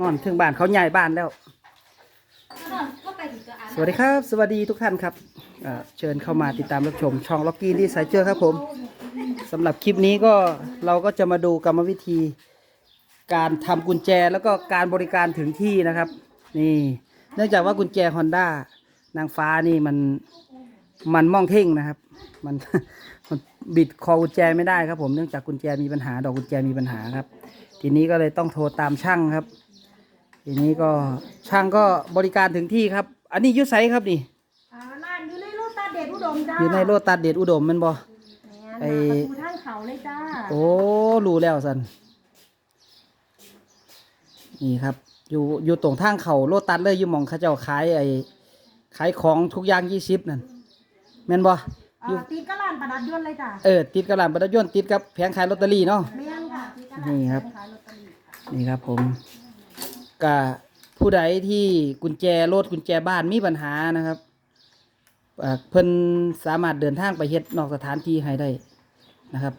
นอนถึงบ้านเขาใหญ่บ้านแล้วก็ไปถึงจะอ่านสวัสดีครับ สวัสดีทุกท่านครับเอ่อเชิญเข้ามาติดตามรับชม ช่องล็อกกี้ดีสายเจอครับผมสำหรับคลิปนี้ก็เราก็จะมาดูกรรมวิธี การทำกุญแจแล้วก็การบริการถึงที่นะครับ นี่ เนื่องจากว่ากุญแจฮอนด้านางฟ้านี่มันมันมองเท่งนะครับ มันมันบิดคอกุญแจไม่ได้ครับผมเนื่องจากกุญแจมีปัญหาดอกกุญแจมีปัญหาครับ ทีนี้ก็เลยต้องโทรตามช่างครับ ทีนี้ก็ช่างก็บริการถึงที่ครับ อันนี้อยุไซครับนี่อ่าร้านอยู่ในรูตาเด็ดอุดมจ้าอยู่ในโลตัดเดชอุดมแมันบ่ ไอ้ ไอ้ประตูทางเขาเลยจ้าโอ้รู้แล้วสันนี่ครับ อยู่อยู่ตรงทางเขาโลตัดเลยอยู่หมองเขาเจ้าขายไอ้ขายของทุกอย่างยี่สิบนั่นแม่นบ่อยู่อ่าตีนก็ร้านประดับยนต์เลยจ้าเออติดกับร้านประดับยนต์ติดกับแผงขายลอตเตอรี่เนาะ แม่นค่ะตีนก็นี่ครับ ขายลอตเตอรี่ค่ะนี่ครับผม กะผู้ใดที่กุญแจรถกุญแจบ้านมีปัญหานะครับอ่าเพิ่นสามารถเดินทางไปเฮ็ดนอกสถานที่ให้ได้นะครับ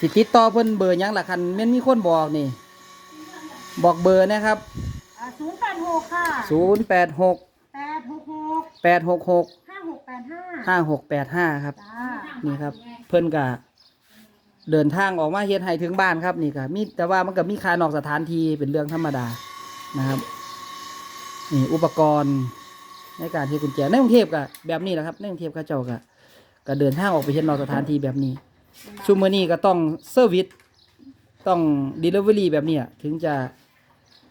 สิติดต่อเพิ่นเบอร์หยังล่ะคันแม่นมีคนบอกนี่ บอกเบอร์นะครับอ่าศูนย์แปดหกค่ะ0 8 6แปดหกหก8 6 6ห้าหกแปดห้า5 6 8 5ครับจ้านี่ครับ เพิ่นกะเดินทางออกมาเฮ็ดให้ถึงบ้านครับนี่ก็มีแต่ว่ามันก็มีค่านอกสถานที่เป็นเรื่องธรรมดา นะครับนี่อุปกรณ์ในการเฮ็ดกุญแจในกรุงเทพก็แบบนี้แหละครับในกรุงเทพเขาเจ้าก็ก็เดินทางออกไปเฮ็ดนอกสถานที่แบบนี้ชุมมื้อนี้ก็ต้องเซอร์วิสต้องด e ลิเวอรี่แบบนี้อะถึงจะ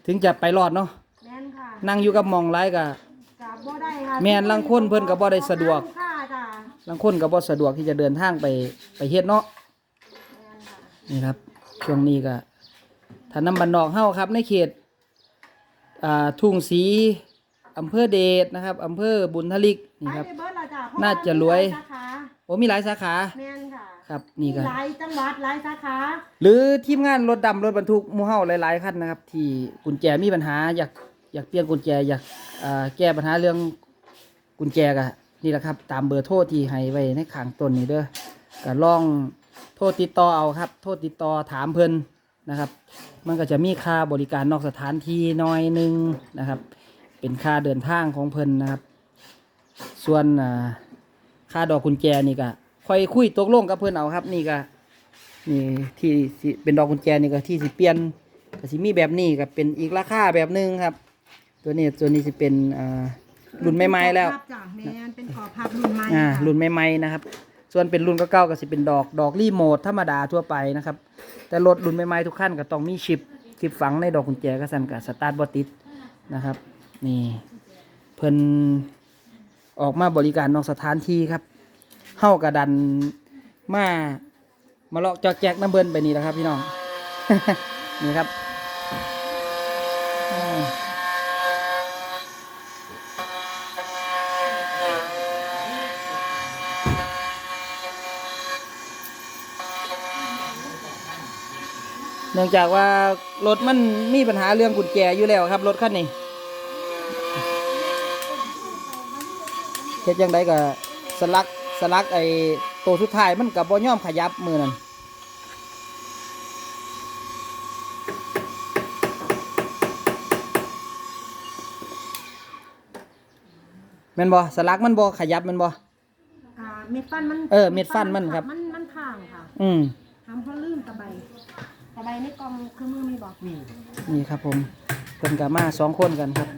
ถึงจะไปรอดเนาะแม่นค่ะนั่งอยู่กับหมองไรก็จ้าบ่ได้ค่ะแม่นลางคนเพิ่นก็บ่ได้สะดวกค่ะจ้าบางคนก็บ่สะดวกที่จะเดินทางไปไปเฮ็ดเนาะแม่นค่ะนี่ครับช่วงนี้ก็ถ้าน้ำบันนอกเฮาครับ ในเขตอ่า ทุ่งสีอำเภอเดชนะครับอำเภอบุญทลิกนี่ครับไปเบิดแล้วจ้าเพน่าจะรวยสาขาโอ้มีหลายสาขาแม่นค่ะครับนี่ก็หลายจังหวัดหลายสาขาหรือทีมงานรถดำรถบรรทุกหมู่เฮาหลายๆคันนะครับ ที่กุญแจมีปัญหาอยากอยากเปลี่ยนกุญแจอยากอ่าแก้ปัญหาเรื่องกุญแจก็นี่แหละครับ ตามเบอร์โทรที่ให้ไว้ในข้างต้นนี่เด้อก็ลองโทรติดต่อเอาครับ โทรติดต่อถามเพิ่นนะครับ มันก็จะมีค่าบริการนอกสถานที่น้อยหนึงนะครับ เป็นค่าเดินทางของเพิ่นนะครับ ส่วนอ่าค่าดอกกุญแจนี่ก็ค่อยคุยตกลงกับเพิ่นเอาครับ นี่ก็นี่ที่สิเป็นดอกกุญแจนี่ก็ที่สิเปลี่ยนก็สิมีแบบนี้ก็เป็นอีกราคาแบบหนึงครับ ตัวนี้ตัวนี้สิเป็นอ่ารุ่นใหม่ๆแล้วเป็นขอบพับจ้ะแม่นเป็นขอบพับรุ่นใหม่อ่าค่ะรุ่นใหม่ๆนะครับ ส่วนเป็นรุ่นก็เก่าก็สิเป็นดอกดอกรีโมทธรรมดาทั่วไปนะครับ แต่รถรุ่นใหม่ๆทุกขั้นก็ต้องมีชิปชิปฝังในดอกกุญแจก็สั่นกับสตาร์ทบอติดนะครับ นี่เพิ่นออกมาบริการนอกสถานที่ครับเฮากระดันมามาเลาะจอกแจกน้ำเบินไปนี่แหละครับพี่น้อง นี่ครับ เนื่องจากว่ารถมันมีปัญหาเรื่องกุญแจอยู่แล้วครับรถคันนี้เฮ็ดยังไงก็สลักสลักไอ้ตัวสุดท้ายมันกับบ่ยอมขยับมือนั่นแม่นบ่สลักมันบ่ขยับแมันบ่อ่าเม็ดฟันมันเออเม็ดฟันมันครับ มันมันข้างค่ะ อืมทำเพราะลืมตะไบ ตะไบในกล่องคือมือมีบอกมีนี่ครับผมเพิ่นกับมาสองคนกันครับ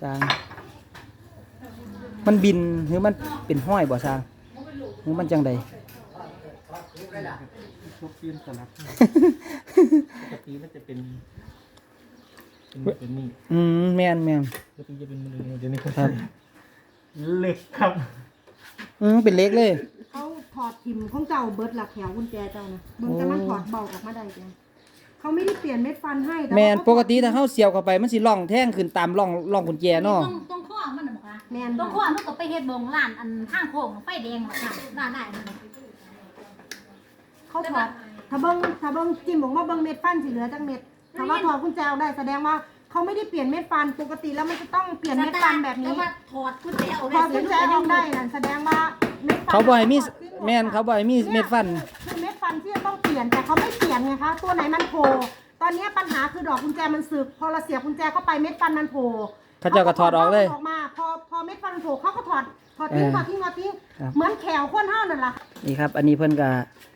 สร้างมันบินหรือมันเป็นห้อยบ่สร้างหรือมันจังใดพวกเปลี่ยนสลักปกติมันจะเป็นเป็นเป็นนี่อืมแม่นแม่นปกติจะเป็นมือเดี๋ยวนี้เขาครับเหล็กครับ อืมเป็นเล็กเลยเขาถ อดทิมของเจ้าเบิร์ดหลักแถวกุญแจเจ้านะเบิ่งแต่มันถอดเบาออกมาได้จ้ะเขาไม่ได้เปลี่ยนเม็ดฟันให้ต่ว่าแม่นเขาปกติถ้าเฮาเสียวเข้าไปมันสิล่องแท่งขึ้นตามร่องร่องกุญแจเนาะต้องต้องข้อมันน่ะบอกค่ะแม่นต้องข้อค่ะมันก็ไปเฮ็ดบงร้านอันข้างโค้งไฟแดงหรอกค่ะร้านได้นะเขาถอดถ้าเบิ้งถ้าเบิ้งจิ้มบอกว่าเบิ้งเม็ดฟันสีเหลือจังเม็ดถ้าว่าถอดกุญแจออกได้แสดงว่าเขาไม่ได้เปลี่ยนเม็ดฟันปกติแล้วมันจะต้องเปลี่ยนเม็ดฟันแบบนี้แต่ว่าถอดกุญแจเอาถอดกุญแจออกได้นั่นแสดงว่าเม็ดฟันเขาบ่ให้มีแม่นเขาบ่ให้มีเม็ดฟัน คือเม็ดฟันที่จะต้องเปลี่ยนแต่เขาไม่เปลี่ยนไงคะตัวไหนมันโผล่ตอนนี้ปัญหาคือดอกกุญแจมันสึก พอเราเสียบกุญแจเข้าไปเม็ดฟันมันโผล่เขาเจ้าก็ถอดออกเลยออกมาพอพอเม็ดฟันมันโผล่เขาก็ถอดถอดทิ้งเออถอดทิ้งถอดทิ้งครับ เหมือนแขวข้นเท่านั่นแหละนี่ครับ อันนี้เพิ่นก็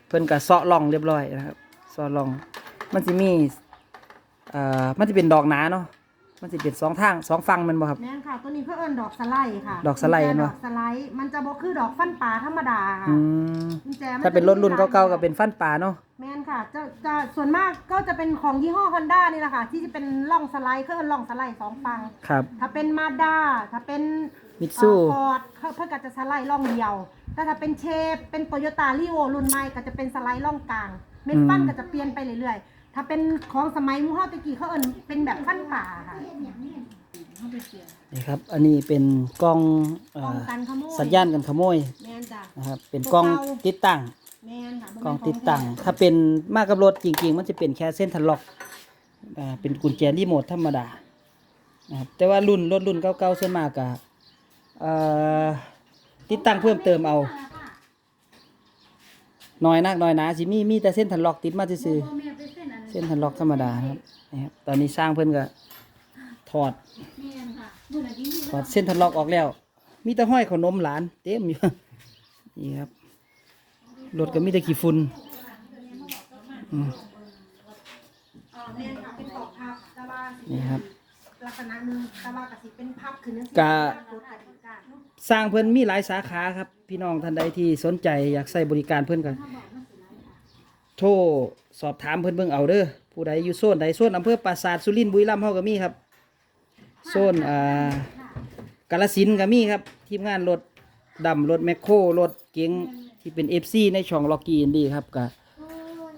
เพิ่นก็เซาะร่องเรียบร้อยนะครับเซาะร่อง มันสิมีเอ่อมันสิเป็นดอกหนาเนาะ มันสิเป็นสองทางสองฝั่งแมันบ่ครับ แม่นค่ะ ตัวนี้เพื่อเอิ้นดอกสไลด์ค่ะดอกสไลด์กุญแจเนดอะ อกสไลด์มันจะบ่คือดอกฟันปลาธรรมดาค่ะอืมกุญแจมัถ้าเป็นรถรุ่นเก่าๆก็เป็นฟันปลาเนาะ แม่นค่ะจะจะส่วนมากก็จะเป็นของยี่ห้อฮอนด้านี่แหละค่ะ ที่จะเป็นร่องสไลด์เครื่องร่องสไลด์สองฝั่งครับ ถ้าเป็นมาด้าถ้าเป็น Mitsu ฟอร์ดเพื่อก็จะสไลด์ร่องเดียว แต่ถ้าเป็นเชฟ เป็นโตโยต้ารีโวรุ่นใหม่ก็จะเป็นสไลด์ร่องกลาง เม็ดฟันอืม ก็จะเปลี่ยนไปเรื่อยๆ ถ้าเป็นของสมัยหมูเฮาตะกี้เขาเอิ้นเป็นแบบฟันป่าค่ะนี่ครับ อันนี้เป็นกล้องเอ่ป้องอกันขโมยสัญญาณกันขโมยแม่นจ้ะ นะครับ เป็นกล้องติดตั้งแม่นค่ะบ่กล้องแม่นติดตั้ง ถ้าเป็นมากกับรถจริง ๆ มันจะเป็นแค่เส้นทันล็อกอ่าเป็นกุญแจรีโมทธรรมดานะครับแต่ว่ารุ่นรถรุ่นเก่าๆส่วนมากก็เอ่อติดตั้งเพิ่มเติมเอาน้อยนักน้อยหนาสิมีมีแต่เส้นทันล็อกติดมาซื่อพ่อแม่ไปเส้นอันๆเส้นทันล็อกธรรมดาครับนะครับ ตอนนี้สร้างเพิ่นก็ถอดแม่นกันถอดเส้นทันล็อกออกแล้ว มีแต่ห้อยขนมหลาน เต็มอยู่นี่ครับรถก็มีแต่ขี้ฝุ่นนี่ครับลักษณะหนึงต่ว่าก็สิเป็นพับขึ้นจังซี่กะรถกะดีกะเนาะสร้างเพิ่อนมีหลายสาขาครับ พี่น้องท่านใดที่สนใจอยากใช้บริการเพิ่อนก็ โทรสอบถามเพิ่นเบิ่งเอาเด้อผู้ใดอยู่โซนใดโซนอำเภอปราสาทสุรินทร์บุรีรัมย์เฮาก็มีครับ โซนอ่ากาฬสินธุ์ก็มีครับ ทีมงานรถดำรถแมคโครรถเก๋งที่เป็น FC ในช่องล็อกกี้อินดี้ครับก็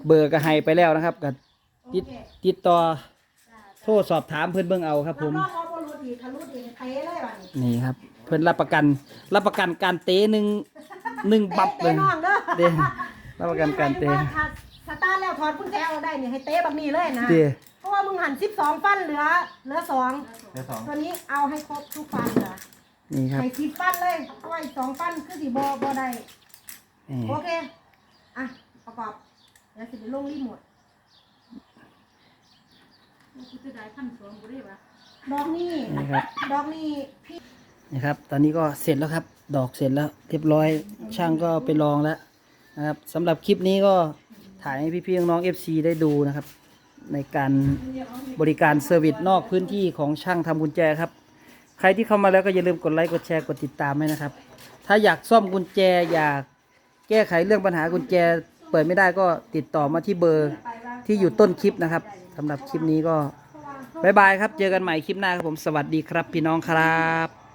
เบอร์ก็ให้ไปแล้วนะครับก็ติดติดต่อโทรสอบถามเพิ่นเบิ่งเอาครับผมรับรองว่าบ่รู้ดีทะลุดีเตะเลยบัดนี้นี่ครับ เพิ่นรับประกันรับประกันการเตะหนึ่งหนึ่งบับเลเตะยน้องเด้อเด้รับประกันการเตะว่าถ้าส ตาร์ทแล้วถอดกุญแจเอาได้เนี่ยให้เตะแบบนี้เลยนะเด้เพราะว่ามึงหัน12ฟันเหลือเหลือสองเดี๋ยวสองตัวนี้เอาให้ครบทุกฟันจ้ะนี่ครับให้10ฟันเลยเพราะว่าอีกสองฟันคือสิบ่บ่ได้นี่โอเคอะประกอบเดี๋ยวสิไปลงรีโมทกูจะได้พันสองบ่ได้ปะดอกนี้นี่ครับดอกนี้พี่นี่ครับ ตอนนี้ก็เสร็จแล้วครับ ดอกเสร็จแล้ว เรียบร้อยช่างก็ไปลองแล้วนะครับสำหรับคลิปนี้ก็ ถ่ายให้พี่ๆน้องๆ FC ได้ดูนะครับ ในการบริการเซอร์วิสนอกพื้นที่ของช่างทำกุญแจครับ ใครที่เข้ามาแล้วก็อย่าลืมกดไลค์กดแชร์กดติดตามให้นะครับ ถ้าอยากซ่อมกุญแจอยากแก้ไขเรื่องปัญหากุญแจเปิดไม่ได้ก็ติดต่อมาที่เบอร์ที่อยู่ต้นคลิปนะครับสำหรับคลิปนี้ก็บายบายครับ เจอกันใหม่คลิปหน้าครับผม สวัสดีครับพี่น้องครับ